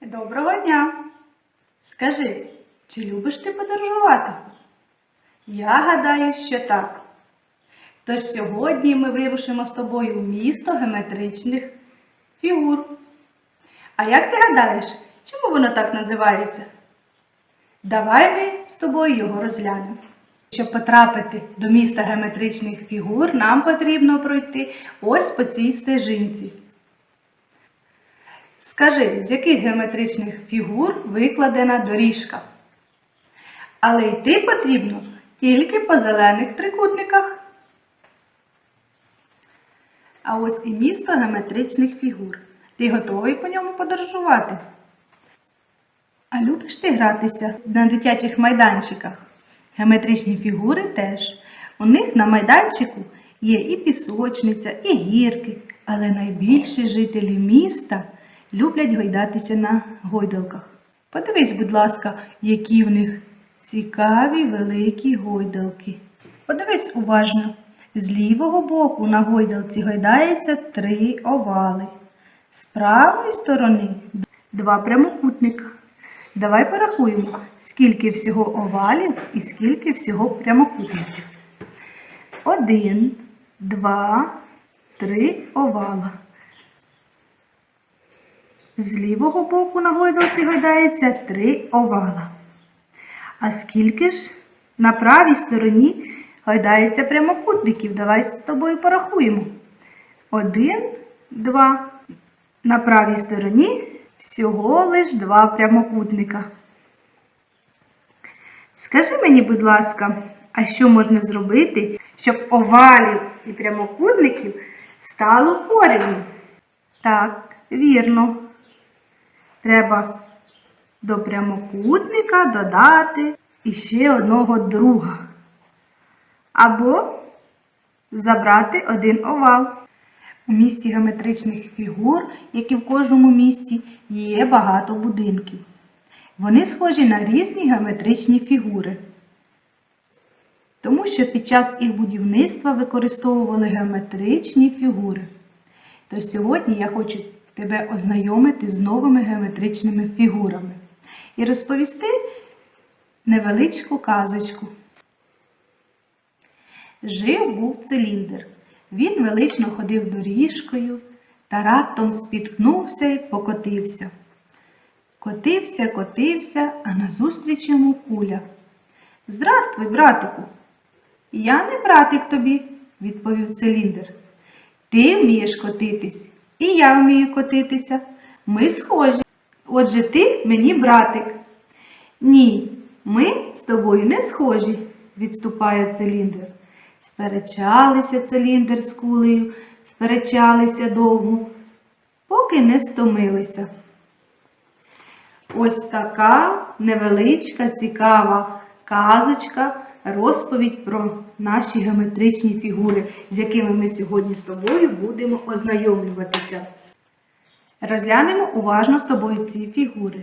Доброго дня! Скажи, чи любиш ти подорожувати? Я гадаю, що так. Тож сьогодні ми вирушимо з тобою в місто геометричних фігур. А як ти гадаєш, чому воно так називається? Давай ми з тобою його розглянемо. Щоб потрапити до міста геометричних фігур, нам потрібно пройти ось по цій стежинці. Скажи, з яких геометричних фігур викладена доріжка? Але йти потрібно тільки по зелених трикутниках. А ось і місто геометричних фігур. Ти готовий по ньому подорожувати? А любиш ти гратися на дитячих майданчиках? Геометричні фігури теж. У них на майданчику є і пісочниця, і гірки, але найбільші жителі міста люблять гойдатися на гойдалках. Подивись, будь ласка, які в них цікаві великі гойдалки. Подивись уважно. З лівого боку на гойдалці гойдається три овали. З правої сторони два прямокутника. Давай порахуємо, скільки всього овалів і скільки всього прямокутників. Один, два, три овала. З лівого боку на гойдалці гойдається три овала. А скільки ж на правій стороні гойдається прямокутників? Давай з тобою порахуємо. Один, два. На правій стороні всього лиш два прямокутника. Скажи мені, будь ласка, а що можна зробити, щоб овалів і прямокутників стало порівну? Так, вірно. Треба до прямокутника додати іще одного друга. Або забрати один овал. У місті геометричних фігур, як і в кожному місті, є багато будинків. Вони схожі на різні геометричні фігури. Тому що під час їх будівництва використовували геометричні фігури. Тож сьогодні я хочу тебе ознайомити з новими геометричними фігурами і розповісти невеличку казочку. Жив був циліндр. Він велично ходив доріжкою та раптом спіткнувся і покотився. Котився, котився, а назустріч йому куля. Здравствуй, братику. Я не братик тобі, відповів циліндр. Ти вмієш котитись, і я вмію котитися. Ми схожі. Отже, ти мені братик. Ні, ми з тобою не схожі, відступає циліндр. Сперечалися циліндр з кулею, сперечалися довго, поки не стомилися. Ось така невеличка, цікава казочка, розповідь про наші геометричні фігури, з якими ми сьогодні з тобою будемо ознайомлюватися. Розглянемо уважно з тобою ці фігури.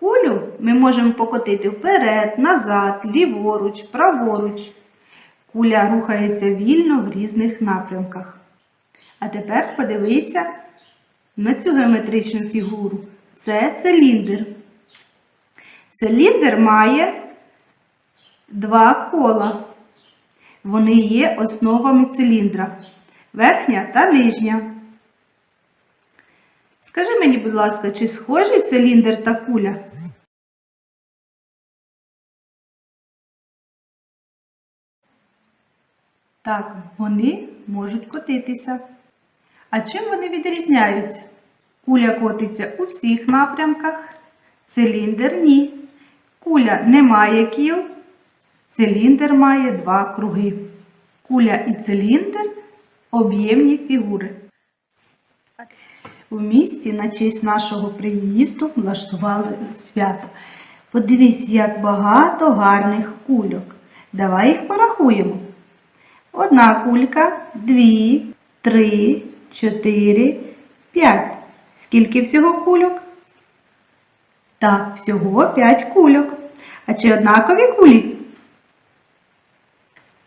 Кулю ми можемо покотити вперед, назад, ліворуч, праворуч. Куля рухається вільно в різних напрямках. А тепер подивися на цю геометричну фігуру. Це циліндр. Циліндр має два кола. Вони є основами циліндра. Верхня та нижня. Скажи мені, будь ласка, чи схожі циліндр та куля? Так, вони можуть котитися. А чим вони відрізняються? Куля котиться у всіх напрямках, циліндр ні. Куля не має кіл, циліндр має два круги. Куля і циліндр об'ємні фігури. У місті на честь нашого приїзду влаштували свято. Подивись, як багато гарних кульок. Давай їх порахуємо. Одна кулька, дві, три, чотири, п'ять. Скільки всього кульок? Так, всього п'ять кульок. А чи однакові кулі?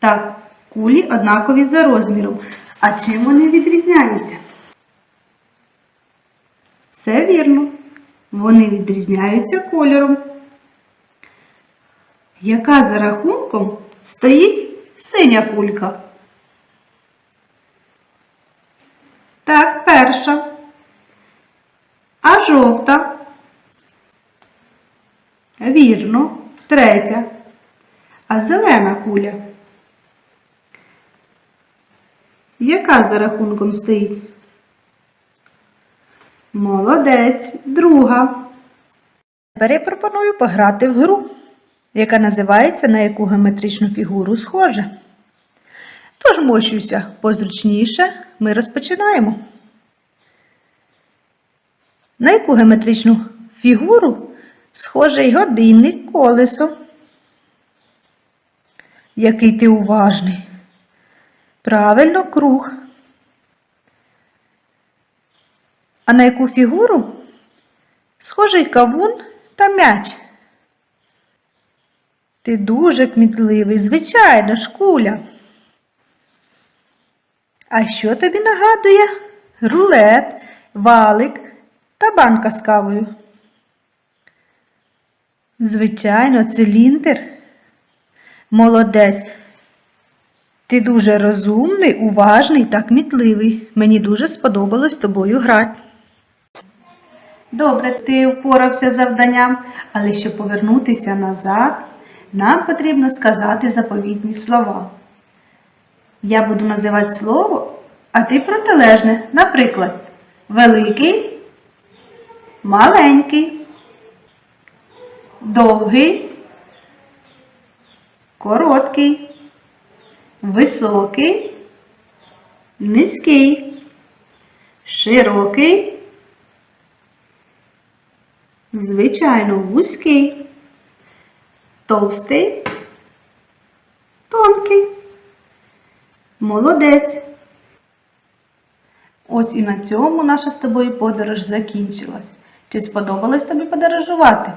Так, кулі однакові за розміром. А чим вони відрізняються? Все вірно. Вони відрізняються кольором. Яка за рахунком стоїть синя кулька? Так, перша. А жовта? Вірно, третя. А зелена куля? Яка за рахунком стоїть? Молодець, друга. Тепер я пропоную пограти в гру, яка називається на яку геометричну фігуру схожа. Тож мощуйся позручніше, ми розпочинаємо. На яку геометричну фігуру схожий годинник колесо? Який ти уважний. Правильно, круг. А на яку фігуру? Схожий кавун та м'яч. Ти дуже кмітливий, звичайно, шкуля. А що тобі нагадує? Рулет, валик та банка з кавою. Звичайно, циліндр. Молодець. Ти дуже розумний, уважний та кмітливий. Мені дуже сподобалось тобою грати. Добре, ти впорався з завданням, але щоб повернутися назад, нам потрібно сказати заповітні слова. Я буду називати слово, а ти протилежне. Наприклад, великий, маленький, довгий, короткий, високий, низький, широкий, звичайно вузький, товстий, тонкий. Молодець. Ось і на цьому наша з тобою подорож закінчилась. Чи сподобалось тобі подорожувати?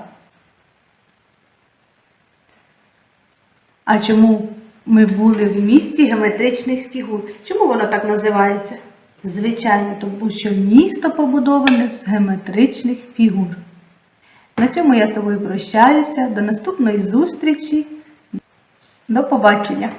А чому ми були в місті геометричних фігур? Чому воно так називається? Звичайно, тому що місто побудоване з геометричних фігур. На цьому я з тобою прощаюся. До наступної зустрічі. До побачення!